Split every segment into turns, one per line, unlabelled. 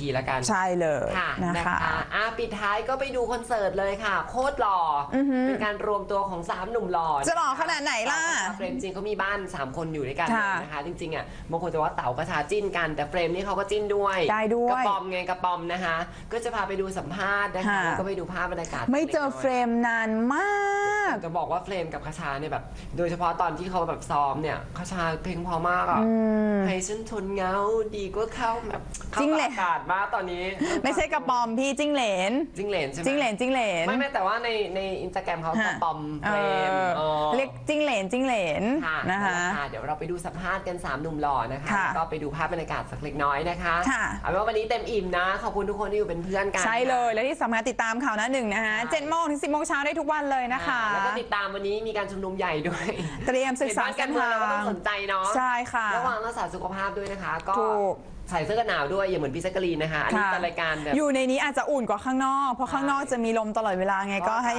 ทีละกัน
ใช่เลย
ค่ะ
นะ
นะคะคะอะปิดท้ายก็ไปดูคอนเสิร์ตเลยค่ะ โคตรหล่ออ
อหือ
เป็นการรวมตัวของสามหนุ่มหล่อ
จะหล่อขนาดไหนล่ะ
เฟรมจริงเขามีบ้าน 3 คนอยู่ด้วยกัน
ค่ะ
นะคะจริงๆอะบางคนจะว่าเต๋ากระชาจิ้นกัน แต่เฟรมนี่เขาก็จิ้นด้วย
ได้ด้วย
กระปอมไงกระปอมนะคะ ก็จะพาไปดูสัมภาษณ์นะคะ
ค่ะ
แล้วก็ไปดูภาพบรรยากาศ
ไม่เจอ
ล็กน้ย
เฟรมนานมาก
จะบอกว่าเฟรมกับคาชาเนี่ยแบบโดยเฉพาะตอนที่เขาแบบซ้อมเนี่ยคาชาเพลงเพอมากอะ
อืม
ให้ฉันทนเหงาดีก็เข้าแบบเข้า
จริง
กับ
เลย
อากาศมากตอนนี้
ไม่ใช่กระปอมพี่จิ้งเหลน
จิ้งเหลนใช่ไหม
จิ้งเหลนจิ้งเหลน
ไม่ไม่แต่ว่าในในอินสตาแกรมเขากระปอมเฟรม
เออ
เออ
เรียกจิ้งเหลนจิ้งเหลน
ค่ะ
นะคะ
ค่ะเดี๋ยวเราไปดูสัมภาษณ์กัน3หนุ่มหล่อนะคะ
ค่ะ
แล้วก็ไปดูภาพบรรยากาศสักเล็กน้อยนะคะ
ค่ะ
เอาเป็นว่าวันนี้เต็มอิ่มนะ ขอบคุณทุกคนที่อยู่เป็นเพื่อนกัน
ใช่เลยและที่สำคัญติดตามข่าวหน้าหนึ่งนะคะ
ใช่
เจ็ดโมงถึงสิบโมงเช้าได้ทุกวันเลยนะคะ
แล้วก็ติดตามวันนี้มีการชุมนุมใหญ่ด้วย
เตรียมศึกษา
เห็นบ้นกันเมืองเราก็ต้องสนใจเนาะ
ใช่ค่ะ
ระวังรักษาสุขภาพด้วยนะคะ ก็
ถูก
ใส่เสื้อกันหนาวด้วยอย่าเหมือนพี่แจ๊กกะลีนนะคะอันนี้
ค่ะ
เป็นรายการแบบ
อยู่ในนี้อาจจะอุ่นกว่าข้างนอก เพราะข้างนอกจะมีลมตลอดเวลาไงก็ให้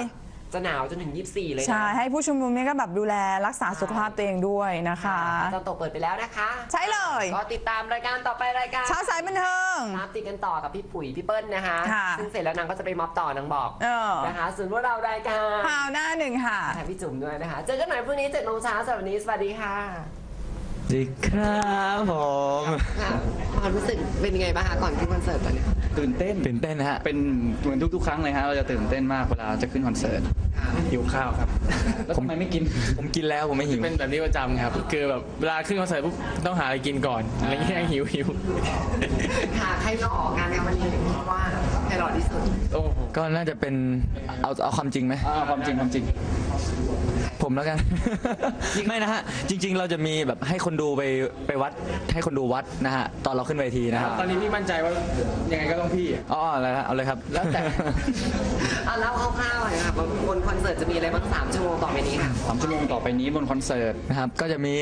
จะหนาวจนถึง 24 เลยนะ
ใช่ให้ผู้ชุมนุมเนี่ยก็แบบดูแลรักษาสุขภาพตัวเองด้วยนะคะ
ตอนตกเปิดไปแล้วนะคะ
ใช่เลย
ก็ติดตามรายการต่อไปรายการ
เช้าสายบันเทิง
ตามติดกันต่อกับพี่ปุ๋ยพี่เปิ้ลนะคะ
ค่ะ
ซึ่งเสร็จแล้วนางก็จะไปม็อบต่อนางบอก
เออ
นะคะส่วนพวกเรารายการ
ข่าวหน้าหนึ่งค่ะ
ค่ะพี่จุ๋มด้วยนะคะ เจอกันใหม่พรุ่งนี้เจ็ดโมงเช้าสำหรับวันนี้สวัสดีค่ะ
สวัส ดีครับผม
ความรู้สึกเป็นยังไงบ้างคะก่อนที่คอนเสิร์ตตอนนี้
ตื่นเต้น
ตื่นเต้นนะฮะ
เป็นเหมือนทุกๆ ครั้งเลยฮะ เราจะตื่นเต้นมากเวลาจะขึ้นคอนเสิร์ต
หิวข้าวครับ
แล้วทำไมไม่กิน
ผมกินแล้วผมไม่หิว
เป็นแบบนี้ประจำครับ คือแบบเวลาขึ้นคอนเสิร์ตปุ๊บต้องหาอะไรกินก่อนอะไรเงี้ยหิวหิว
ค่ะใครมาออกงานกันวันนี้เพราะว่าใครหล่อที่สุด
โอ้โห
ก็น่าจะเป็นเอาเอาความจริงไหม
อ่าความจริงความจริง
ผมแล้วกัน ไม่นะฮะ จริง ๆ เราจะมีแบบให้คนดูไปไปวัดให้คนดูวัดนะฮะตอนเราขึ้นเวทีนะครับ
ตอนนี้พี่มั่นใจว่ายังไงก็ต้องพี่อะ
อ๋ออะไรฮะเอาเลยครับ
แล้วแต่
อะเล่าคร่าวๆหน่อยค่ะว่าบนคอนเสิร์ตจะมีอะไรบ้างสามชั่วโมงต่อไปนี้ค่ะ
สามชั่วโมงต่อไปนี้บนคอนเสิร์ต
นะครับก็จะมี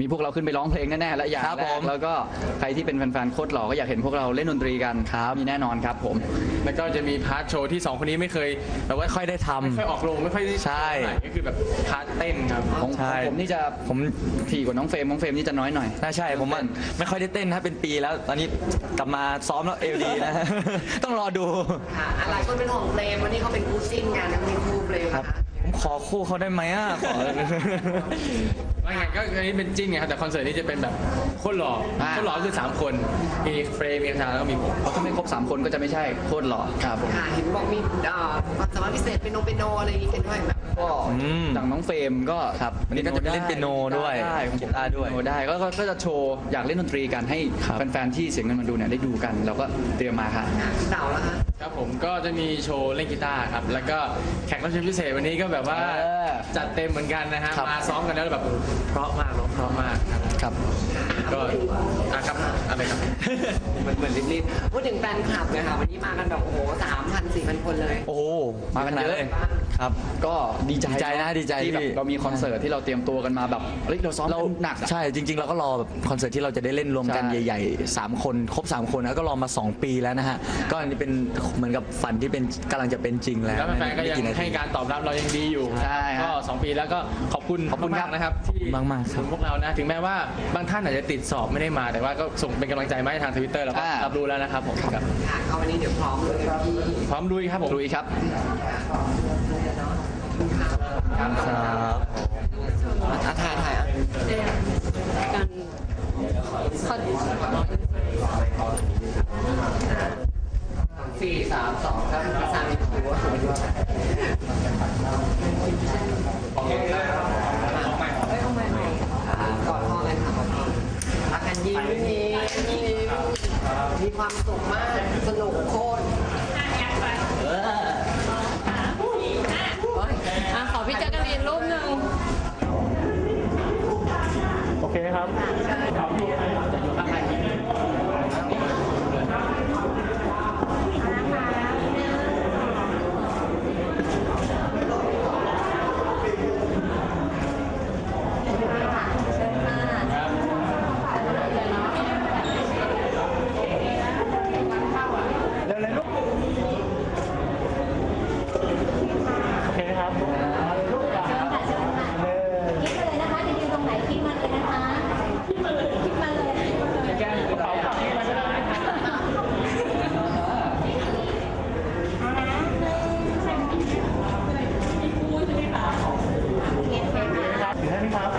มีพวกเราขึ้นไปร้องเพลงแน่ๆและอย่าง
ครับ
แร
ผ
ก
ม
แล้วก็ใครที่เป็นแฟนๆโคตรหล่อก็อยากเห็นพวกเราเล่นดนตรีกันครับมีแน่นอนครับผม
แล้วก็จะมีพาร์ทโชว์ที่สองคนนี้ไม่เคยแบบว่า
ไม่ค่อยได้ทำ
ไม่ค่อยออกโรงไม่ค่อยได้
ใช่
เท่าไหร่ก็คือแบบพาร์ทเต้นครับ
ของ
ใช่
ของผมนี่จะ
ผม
ถี่กว่าน้องเฟรมน้องเฟรมนี่จะน้อยหน่อย
น่าใช่ผมว่าไม่ค่อยได้เต้นนะเป็นปีแล้ว ตอนนี้กลับมาซ้อมแล้วเอวดีนะต้องรอดู
ค่ะอะไรคนเป็นห่วงเฟรมวันนี้เขาเป็นคู่จิ้นกันนะมีคู่เฟรม
ครับ
นะคะ
ผมขอคู่เขาได้ไหมอะขอ
ไม่ไงก็อันนี้เป็นจริงไงครับแต่คอนเสิร์ตนี้จะเป็นแบบโคตรหล่อ
อ่า
โคตรหล่อคือสามคนมีเฟรมมีคาชาแล้วก็มีผม
เพราะถ้าไม่ครบสามคนก็จะไม่ใช่โคตรหล่อครับผม
ค่ะเห็นบอกมีเอ่อความสามารถพิเศษเป็นโนเป็นโนอะไรอย่างงี้กันด้วยแบบ
ก็
อืม
อย่างน้องเฟรมก็
ครับวันนี้ก็จะไปเล่นเปียโนด้วย
ได้ของผม
กีตาร์ด้วย
เปีโนได้ก็ก็ก็จะโชว์อยากเล่นดนตรีกันให้
ครับ
แฟนๆที่เสียเงินมาดูเนี่ยได้ดูกันเราก็เตรียมมาครับ
ค่ะคุณเต๋าแล้วคะ
ครับผมก็จะมีโชว์เล่นกีตาร์ครับ แล้วก็แขกรับเชิญพิเศษวันนี้ก็แบบว่า
เออ
จัดเต็มเหมือนกันนะฮะ
ครับ
มาซ้อมกันแล้วแบบเพราะมากร้องเพราะมากครับ
ครับ
ก็อะครับ อะไรครับ
เหมือนเหมือนรีบๆพูดถึงแฟนคลับเลยค่ะวันนี้มากันแบบโอ้โหสามพันสี่พันคนเลย
โอ้โห
มากันเยอะ
ครับ
ก็ดีใจ
ดีใจนะดีใจ
ที่แบบ
ที่
เรามีคอนเสิร์ตที่เราเตรียมตัวกันมาแบบเฮ้ยเราซ้อม
เรา
กันหนักอะ
ใช่จริง ๆ เราก็รอแบบคอนเสิร์ตที่เราจะได้เล่นรวมกัน
ใช่
ใหญ่ๆ 3 คนครบ 3 คนแล้วก็รอมา 2 ปีแล้วนะฮะ ก็อันนี้เป็นเหมือนกับฝันที่เป็นกำลังจะเป็นจริงแล้ว
แล้วแฟนๆก็ยัง
ไม่นาที
ให้การตอบรับเรายังดีอยู่
ใช่ฮะ
ก็2ปีแล้วก็ขอบคุณ
ขอบคุณครับ
มากๆนะครับที่
มากๆครับ
พวกเรานะถึงแม้ว่าบางท่านอาจจะติดสอบไม่ได้มาแต่ว่าก็ส่งเป็นกำลังใจมาให้ทางทวิตเตอร์เราก็
อ่ารั
รับรู้แล้วนะครับผมครับ
ค่ะเอาวันนี้เดี๋ยวพร้อมเลยพี่
พร้อมลุยครับผม
ลุยครับ
ครับ
อะถ่ายถ่ายอะ
กันขอ
สี่สามสองครับ ความสุขมาก
every house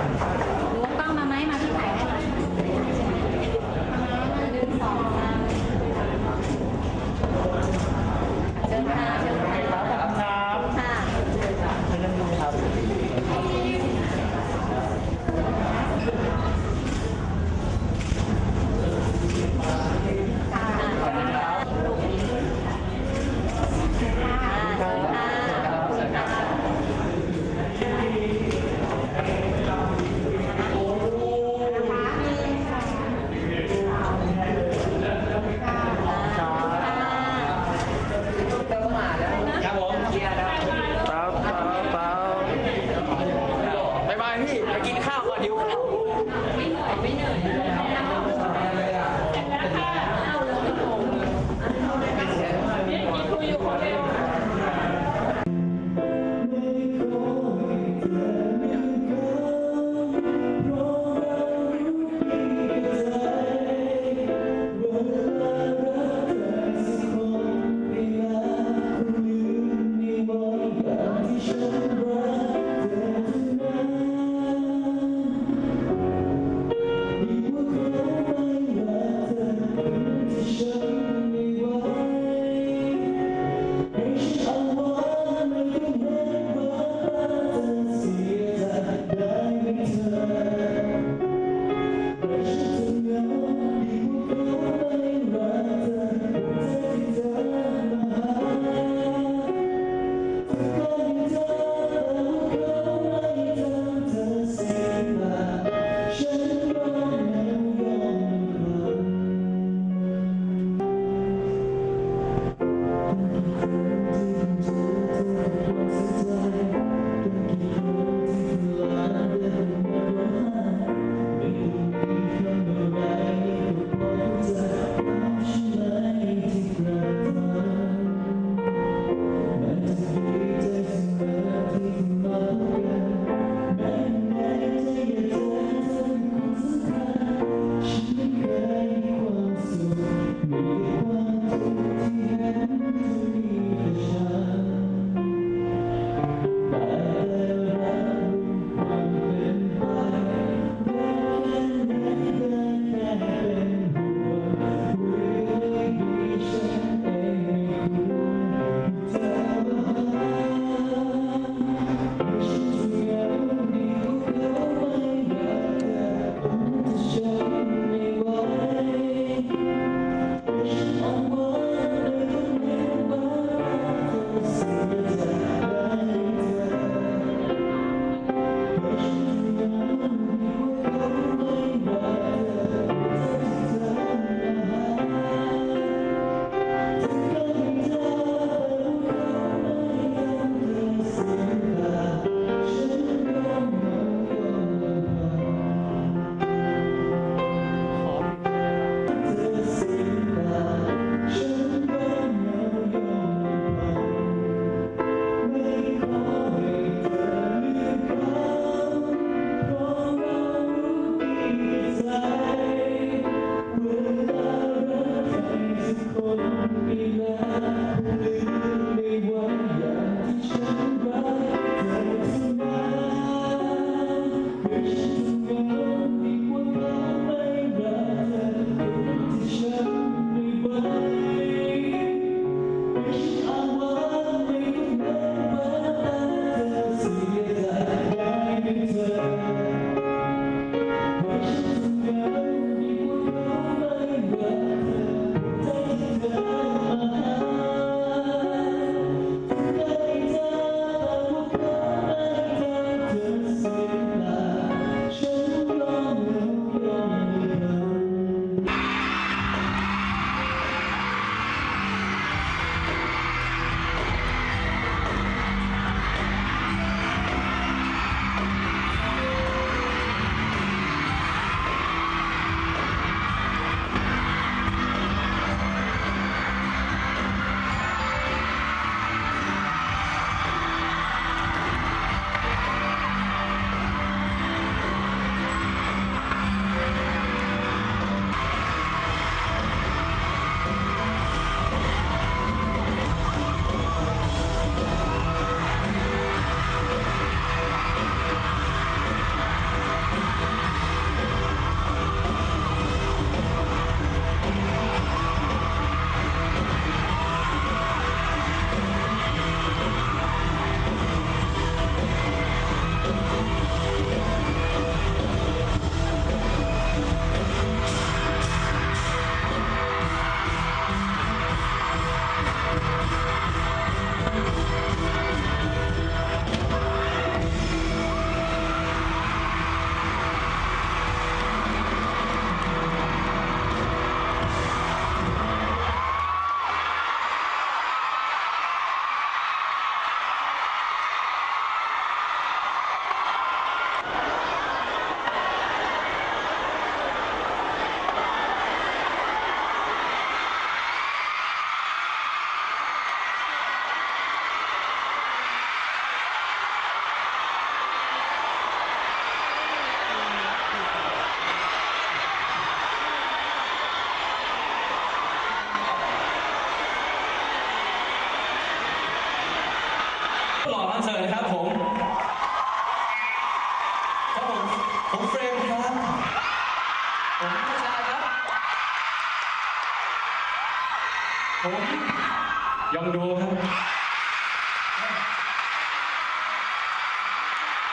ยองดูครับ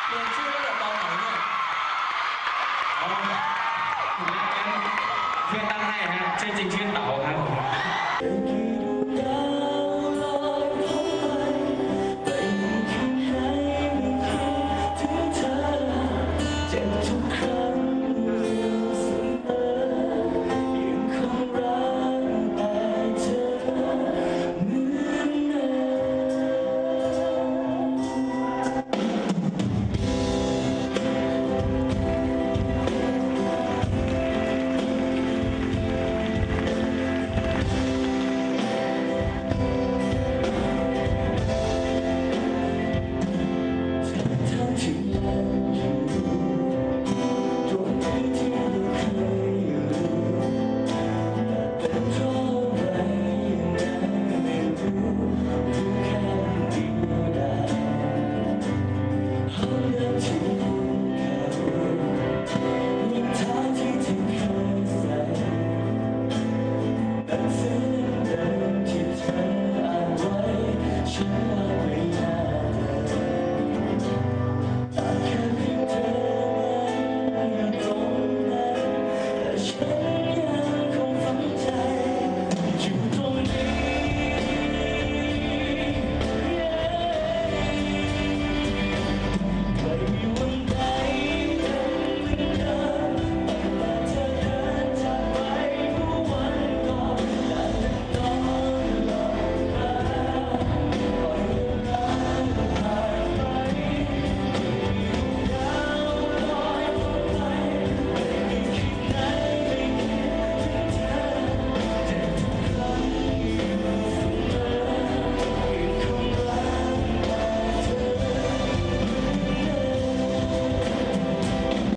เปลี่ยนชื่อตั้งแต่ตอนไหนเนี่ย
เอาเพื่อนตั้งให้ฮะชื่อจริงชื่อเต๋าครับผม